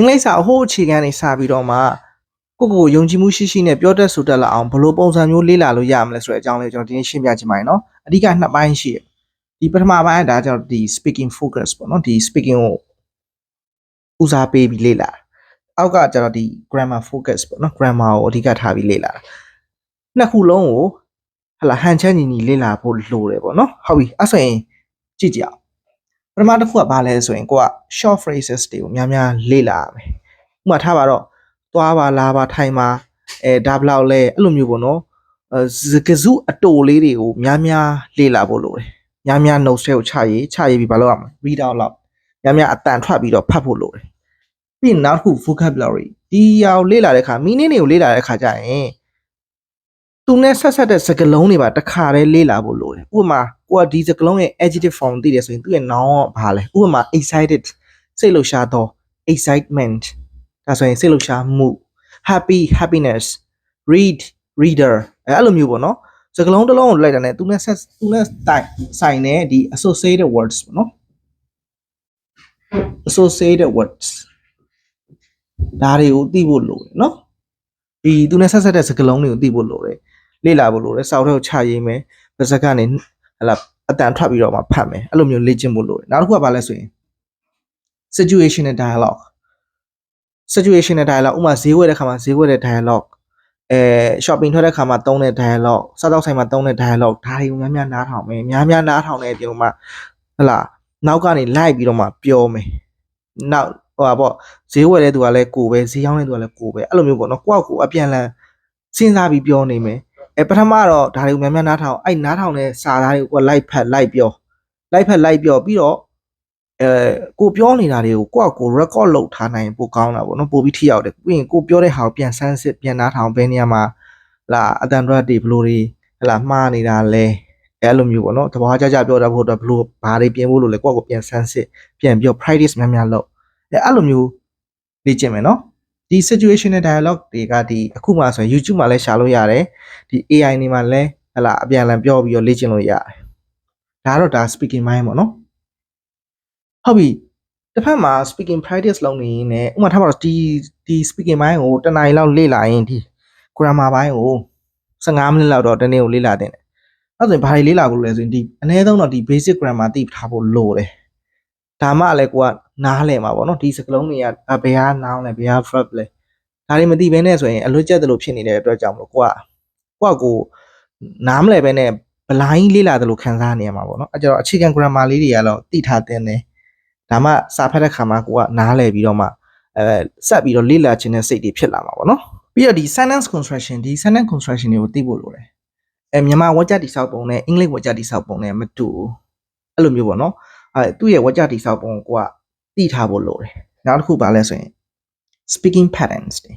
အင်္ဂလိပ်စာအဟိုးအခြေခံနေစပြီးတော့မှကိုယ့်ကိုယ်ယုံကြည်မှုရှိရှိနဲ့ပြောတတ်ဆိုတတ်လာအောင်ဘယ်လိုပုံစံမျိုးလေ့လာလို့ရမလဲဆိုတဲ့အကြောင်းလေးကိုကျွန်တော်ဒီနေ့ရှင်းပြချင်ပါတယ်နော်အဓိကနှစ်ပိုင်းရှိတယ်ဒီပထမပိုင်းကဒါကျွန်တော်ဒီ speaking focus ပေါ့နော်ဒီ speaking ကိုဦးစားပေးပြီးလေ့လာအောက်ကကျွန်တော်ဒီ grammar focus ပေါ့နော် grammar ကိုအဓိကထားပြီးလေ့လာနှစ်ခုလုံးကိုဟလာဟန်ချက်ညီညီလေ့လာဖို့လိုတယ်ပေါ့နော်ဟုတ်ပြီအဲ့ဆိုရင်ကြည့်ကြအောင် ပထမတစ်ခုကဘာလဲဆိုရင်ကိုက short phrases တွေကိုများများလေ့လာရမယ်ဥပမာထားပါတော့သွားပါလာပါထိုင်ပါအဲဒါဘလောက်လဲအဲ့လိုမျိုးပေါ့နော်အဲစကစုအတိုလေးတွေကိုများများလေ့လာဖို့လိုတယ်များများ notes တွေကိုချရေးချရေးပြီးဘာလုပ်ရမလဲ read out loud များများအတန်ထွက်ပြီးတော့ဖတ်ဖို့လိုတယ်ပြီးရင်နောက်တစ်ခု vocabulary ဒီအရာကိုလေ့လာတဲ့အခါ meaning တွေကိုလေ့လာတဲ့အခါကျရင် သူနဲ့ဆက်ဆက်တဲ့စကားလုံးတွေပါတစ်ခါတည်းလေ့လာဖို့လိုတယ်ဥပမာကိုကဒီစကားလုံးရဲ့ adjective form သိတယ်ဆိုရင်သူ့ရဲ့ noun ကဘာလဲဥပမာ excited စိတ်လှုပ်ရှားသော excitement ဒါဆိုရင်စိတ်လှုပ်ရှားမှု happy happiness read reader အဲအဲ့လိုမျိုးပေါ့နော်စကားလုံးတစ်လုံးကိုလိုက်တာနဲ့သူနဲ့ဆက်သူနဲ့တိုင်ဆိုင်တဲ့ဒီ associated words ပေါ့နော် associated words ဒါတွေကိုသိဖို့လိုတယ်နော်ဒီသူနဲ့ဆက်ဆက်တဲ့စကားလုံးတွေကိုသိဖို့လိုတယ် လေ့လာဖို့လိုတယ်စောက်ထဲကိုချရေးမယ်ပါစကနေဟလာအတန်ထွက်ပြီးတော့မှဖတ်မယ်အဲ့လိုမျိုးလေ့ကျင့်ဖို့လိုတယ်နောက်တစ်ခုကဘာလဲဆိုရင် situational dialogue situational dialogue ဥပမာဈေးဝယ်တဲ့ခါမှာဈေးဝယ်တဲ့ dialogue အဲ shopping ထွက်တဲ့ခါမှာသုံးတဲ့ dialogue စားတော့ဆိုင်မှာသုံးတဲ့ dialogue ဒါတွေကိုများများနားထောင်မယ်များများနားထောင်တဲ့အပြင်မှာဟလာနောက်ကနေလိုက်ပြီးတော့မှပြောမယ်နောက်ဟိုပါပေါ့ဈေးဝယ်တဲ့သူကလည်းကိုပဲဈေးရောင်းတဲ့သူကလည်းကိုပဲအဲ့လိုမျိုးပေါ့နော်ကိုယ့်ကိုယ်အပြန်လန်စဉ်းစားပြီးပြောနေမယ် အဲပထမတော့ဒါတွေကိုများများနားထောင်အဲ့နားထောင်တဲ့စာသားတွေကိုကိုယ်လိုက်ဖတ်လိုက်ပြောလိုက်ဖတ်လိုက်ပြောပြီးတော့အဲကိုပြောနေတာတွေကိုကိုယ့်ကိုယ် record လုပ်ထားနိုင်ပိုကောင်းတာပေါ့နော်ပိုပြီးထိရောက်တယ်ပြီးရင်ကိုပြောတဲ့ဟာကိုပြန်ဆန်းစစ်ပြန်နားထောင်ဘယ်နေရာမှာလာအတန်တွက်တွေဘလို့တွေဟလာမှားနေတာလဲအဲ့လိုမျိုးပေါ့နော်တဘာကြကြပြောတာဖို့တော့ဘလို့ဘာတွေပြင်ဖို့လို့လဲကိုယ့်ကိုယ်ပြန်ဆန်းစစ်ပြန်ပြော practice များများလုပ်အဲအဲ့လိုမျိုးလေ့ကျင့်မယ်နော် ဒီ situational dialogue တွေကဒီအခုမှဆိုရင် YouTube မှာလည်းရှာလို့ရတယ်ဒီ AI နေမှာလည်းဟလာအပြန်အလှန်ပြောပြီးတော့လေ့ကျင့်လို့ရတယ်ဒါတော့ဒါ speaking mind ပေါ့နော်ဟုတ်ပြီတစ်ဖက်မှာ speaking practice လုပ်နေရင်လည်းဥပမာထားပါတော့ဒီဒီ speaking mind ကိုတစ်နာရီလောက်လေ့လာရင်ဒီ grammar ဘိုင်းကို15မိနစ်လောက်တော့တနေ့ကိုလေ့လာတင်တယ်အဲ့ဆိုရင်ဘာတွေလေ့လာဖို့လဲဆိုရင်ဒီအနည်းဆုံးတော့ဒီ basic grammar သိထားဖို့လိုတယ်ဒါမှလည်းကိုက နားလည်မှာပေါ့နော်ဒီစကလုံးတွေကဘယ်ဟာ noun လဲဘယ်ဟာ verb လဲဒါတွေမသိဘဲနဲ့ဆိုရင်အလွတ်ကျက်တယ်လို့ဖြစ်နေတဲ့အတွက်ကြောင့်မလို့ကိုကကိုကကိုနားမလဲဘဲနဲ့ဘလိုင်းလေ့လာတယ်လို့ခံစားနေရမှာပေါ့နော်အဲကြတော့အခြေခံ grammar လေးတွေကတော့သိထားတဲ့တယ်ဒါမှစာဖတ်တဲ့ခါမှာကိုကနားလည်ပြီးတော့မှအဲဆက်ပြီးတော့လေ့လာခြင်းတဲ့စိတ်တွေဖြစ်လာမှာပေါ့နော်ပြီးတော့ဒီ sentence construction ဒီ sentence construction တွေကိုသိဖို့လိုတယ်အဲမြန်မာဝါကြတိဆောက်ပုံနဲ့အင်္ဂလိပ်ဝါကြတိဆောက်ပုံနဲ့မတူဘူးအဲ့လိုမျိုးပေါ့နော်အဲသူ့ရဲ့ဝါကြတိဆောက်ပုံကိုက သိထားဖို့လိုတယ်နောက်တစ်ခုပါလဲဆိုရင် speaking patterns တွေ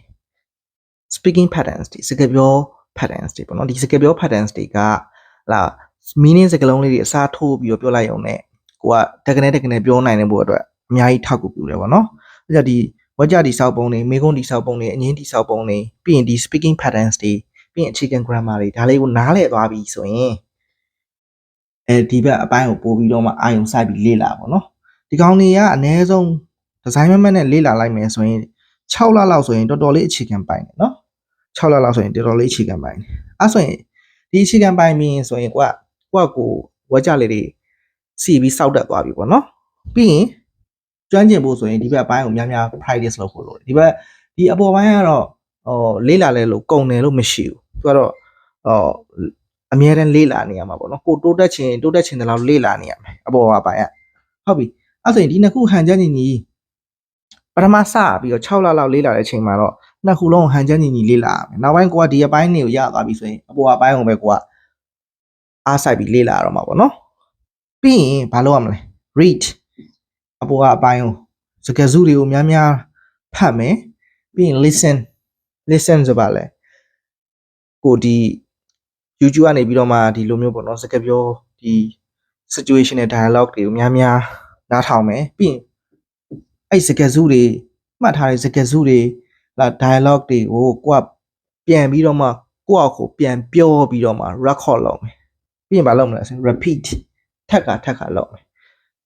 speaking patterns တွေစကားပြော patterns တွေပေါ့နော်ဒီစကားပြော patterns တွေကလာ meaning စကားလုံးလေးတွေအစားထိုးပြီးတော့ပြောလိုက်အောင်နဲ့ကိုကတက္ကနဲတက္ကနဲပြောနိုင်တဲ့ဘုတ်အတွက်အများကြီးထောက်ကူပြုတယ်ပေါ့နော်အဲကြဒီဝါကြတိဆောက်ပုံတွေမေကုန်းတိဆောက်ပုံတွေအငင်းတိဆောက်ပုံတွေပြီးရင်ဒီ speaking patterns တွေပြီးရင်အခြေခံ grammar တွေဒါလေးကိုနားလည်သွားပြီဆိုရင်အဲဒီဘက်အပိုင်းကိုပို့ပြီးတော့မှအာယုံစိုက်ပြီးလေ့လာပါတော့ ဒီကောင်တွေကအနည်းဆုံးဒီဇိုင်းမမတ်နဲ့လေ့လာလိုက်မယ်ဆိုရင်6လလောက်ဆိုရင်တော်တော်လေးအခြေခံပိုင်းတယ်နော်6လလောက်ဆိုရင်တော်တော်လေးအခြေခံပိုင်းတယ်အဲဆိုရင်ဒီအခြေခံပိုင်းပြီးရင်ဆိုရင်ကိုကကိုကကိုဝါကြလေးတွေစီပြီးစောက်တက်သွားပြီပေါ့နော်ပြီးရင်ကျွမ်းကျင်ဖို့ဆိုရင်ဒီဘက်အပိုင်းကိုများများ practice လုပ်ဖို့လိုတယ်ဒီဘက်ဒီအပေါ်ပိုင်းကတော့ဟိုလေးလာလဲလို့ကုန်တယ်လို့မရှိဘူးသူကတော့ဟိုအများတန်းလေးလာနေရမှာပေါ့နော်ကိုတိုးတက်ချင်တိုးတက်ချင်တယ်လို့လေးလာနေရမယ်အပေါ်ပိုင်းကဟုတ်ပြီ အဲ့ဆိုရင်ဒီနှစ်ခုဟန်ချက်ညီညီပထမစပြီးတော့6လလောက်လေးလာတဲ့အချိန်မှာတော့နှစ်ခုလုံးဟန်ချက်ညီညီလေးလာရမယ်နောက်ပိုင်းကိုကဒီအပိုင်းတွေကိုရသွားပြီဆိုရင်အပေါ်အပိုင်းကိုပဲကိုကအားဆိုင်ပြီးလေးလာတော့မှာပေါ့နော်ပြီးရင်ဘာလုပ်ရမလဲ read အပေါ်ကအပိုင်းကိုစကားစုတွေကိုများများဖတ်မယ်ပြီးရင် listen listen ဆိုပါလဲကိုဒီ YouTube ကနေပြီးတော့မှဒီလိုမျိုးပေါ့နော်စကားပြောဒီ situational dialogue တွေကိုများများ နားထောင်မယ်ပြီးရင်အဲ့စကားစုတွေမှတ်ထားတဲ့စကားစုတွေလာ dialogue တွေကိုကိုကပြန်ပြီးတော့မှကိုယ့်အကိုပြန်ပြောပြီးတော့မှ record လုပ်မယ်ပြီးရင်မလုပ်မလဲဆို repeat ထက်ကထက်ကလုပ်မယ်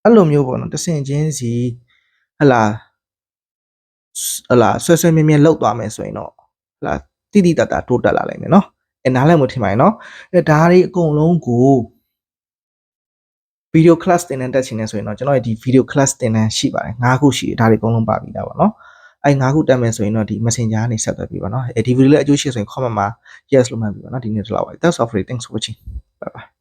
အဲ့လိုမျိုးပေါ့နော်တဆင်ချင်းစီဟလာဟလာဆွဲဆွဲမြဲမြဲလောက်သွားမယ်ဆိုရင်တော့ဟလာတိတိတတ်တာတိုးတက်လာနိုင်မယ်နော်အဲနားလည်မှုထင်ပါရဲ့နော်အဲဒါတွေအကုန်လုံးကို video class သင်တန်းတက်ချင်တယ်ဆိုရင်တော့ကျွန်တော်ရဲ့ဒီ video class သင်တန်းရှိပါတယ်၅ခုရှိတယ်ဒါတွေအကုန်လုံးပါပြီးသားပါနော်အဲ၅ခုတက်မယ်ဆိုရင်တော့ဒီ messenger ကနေဆက်သွယ်ပြီးပါနော်အဲဒီ video လေးအကျိုးရှိဆိုရင် comment မှာ yes လို့မှတ်ပြီးပါနော်ဒီနေ့တော့လောက်ပါ That's all for today thanks for watching bye bye